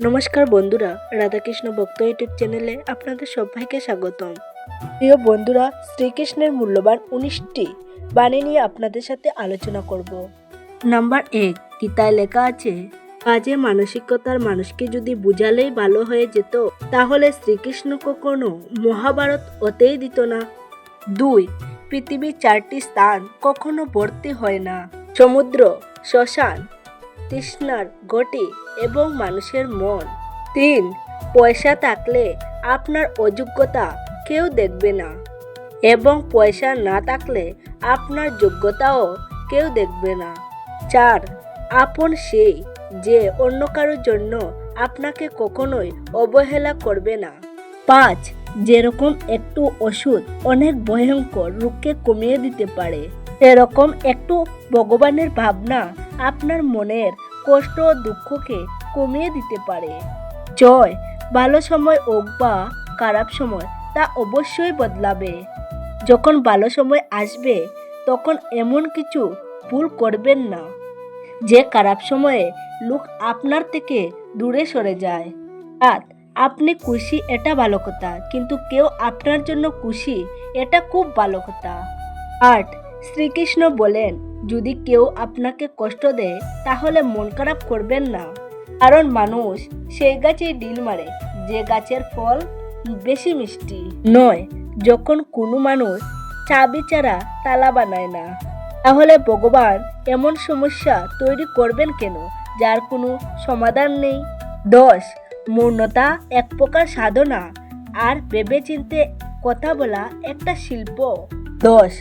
নমস্কার বন্ধুরা, রাধাকৃষ্ণ ভক্ত ইউটিউব চ্যানেলে আপনাদের সবাইকে স্বাগতম। প্রিয় বন্ধুরা, শ্রীকৃষ্ণের মূল্যবান উনিশটি বাণী নিয়ে আপনাদের সাথে আলোচনা করব। নাম্বার এক গীতায় লেখা আছে বাজে মানসিকতার মানুষকে যদি বুঝালেই ভালো হয়ে যেত, তাহলে শ্রীকৃষ্ণ কখনো মহাভারত হতেই দিত না। দুই, পৃথিবীর চারটি স্থান কখনো ভর্তি হয় না। সমুদ্র, শ্মশান তৃষ্ণার ঘটি এবং মানুষের মন। তিন, পয়সা থাকলে আপনার অযোগ্যতা কেউ দেখবে না এবং পয়সা না থাকলে আপনার যোগ্যতাও কেউ দেখবে না। চার, আপন সেই যে অন্য কারোর জন্য আপনাকে কখনোই অবহেলা করবে না। পাঁচ, যেরকম একটু ওষুধ অনেক ভয়ঙ্কর রোগকে কমিয়ে দিতে পারে এরকম একটু ভগবানের ভাবনা আপনার মনের কষ্ট ও দুঃখকে কমিয়ে দিতে পারে। জয়, ভালো সময় হোক বা খারাপ সময়, তা অবশ্যই বদলাবে। যখন ভালো সময় আসবে, তখন এমন কিছু ভুল করবেন না। যে খারাপ সময়ে লোক আপনার থেকে দূরে সরে যায়। আর আপনি খুশি, এটা ভালো কথা, কিন্তু কেউ আপনার জন্য খুশি, এটা খুব ভালো কথা। আট শ্রীকৃষ্ণ বলেন যদি কেউ আপনাকে কষ্ট দেয়, তাহলে মন খারাপ করবেন না। কারণ মানুষ সেই গাছে ডিল মারে, যে গাছের ফল বেশি মিষ্টি। নয়, যখন কোনো মানুষ চাবি ছাড়া তালা বানায় না, তাহলে ভগবান এমন সমস্যা তৈরি করবেন কেন, যার কোনো সমাধান নেই? দশ, মৌনতা এক প্রকার সাধনা, আর ভেবেচিন্তে কথা বলা একটা শিল্প। দশ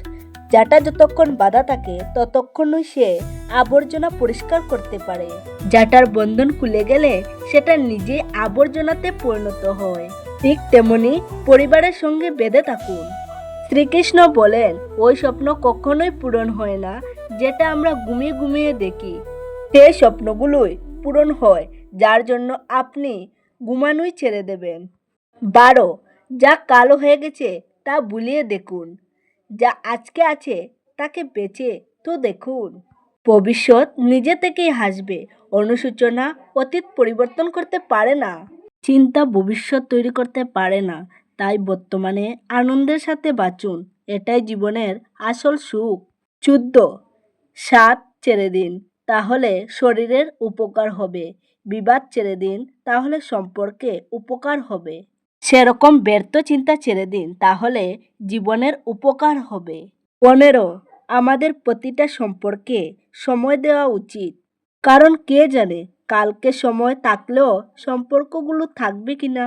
যাটা যতক্ষণ বাধা থাকে, ততক্ষণই সে আবর্জনা পরিষ্কার করতে পারে। যাটার বন্ধন খুলে গেলে সেটা নিজে আবর্জনাতে পরিণত হয়। ঠিক তেমনি পরিবারের সঙ্গে বেঁধে থাকুন। শ্রীকৃষ্ণ বলেন, ওই স্বপ্ন কখনোই পূরণ হয় না, যেটা আমরা ঘুমিয়ে ঘুমিয়ে দেখি। সেই স্বপ্নগুলোই পূরণ হয়, যার জন্য আপনি ঘুমানোই ছেড়ে দেবেন। বারো, যা কালো হয়ে গেছে তা বুলিয়ে দেখুন। যা আজকে আছে তাকে বেঁচে তো দেখুন। ভবিষ্যৎ নিজে থেকেই হাসবে অনুসূচনা অতীত পরিবর্তন করতে পারে না। চিন্তা ভবিষ্যৎ তৈরি করতে পারে না, তাই বর্তমানে আনন্দের সাথে বাঁচুন, এটাই জীবনের আসল সুখ। চুদ্দ সাত ছেড়ে দিন, তাহলে শরীরের উপকার হবে। বিবাদ ছেড়ে দিন, তাহলে সম্পর্কে উপকার হবে। সেরকম ব্যর্থ চিন্তা ছেড়ে দিন, তাহলে জীবনের উপকার হবে। পনেরো আমাদের প্রতিটা সম্পর্কে সময় দেওয়া উচিত। কারণ কে জানে, কালকে সময় থাকলেও সম্পর্কগুলো থাকবে কিনা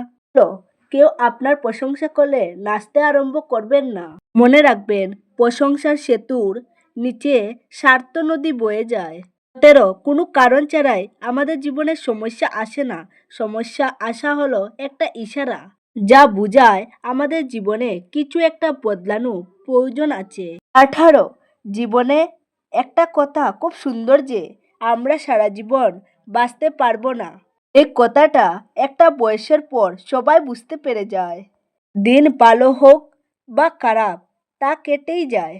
কেউ আপনার প্রশংসা করলে নাচতে আরম্ভ করবেন না। মনে রাখবেন, প্রশংসার সেতুর নিচে স্বার্থ নদী বয়ে যায়। তেরো কোনো কারণ ছাড়াই আমাদের জীবনে সমস্যা আসে না। সমস্যা আসা হলো একটা ইশারা। যা বোঝায় আমাদের জীবনে কিছু একটা বদলানো প্রয়োজন আছে। আঠারো, জীবনে একটা কথা খুব সুন্দর যে আমরা সারা জীবন বাঁচতে পারব না। এই কথাটা একটা বয়সের পর সবাই বুঝতে পেরে যায়। দিন ভালো হোক বা খারাপ, তা কেটেই যায়।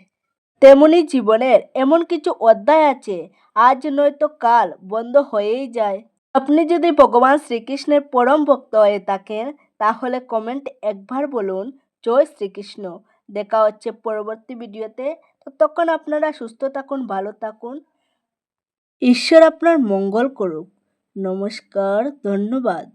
তেমনি জীবনের এমন কিছু অধ্যায় আছে, আজ নয়তো কাল বন্ধ হয়েই যায়। আপনি যদি ভগবান শ্রীকৃষ্ণের পরম ভক্ত হয়ে থাকেন তাহলে কমেন্ট একবার বলুন, জয় শ্রীকৃষ্ণ। দেখা হচ্ছে পরবর্তী ভিডিওতে ততক্ষণ আপনারা সুস্থ থাকুন, ভালো থাকুন। ঈশ্বর আপনার মঙ্গল করুক। নমস্কার, ধন্যবাদ।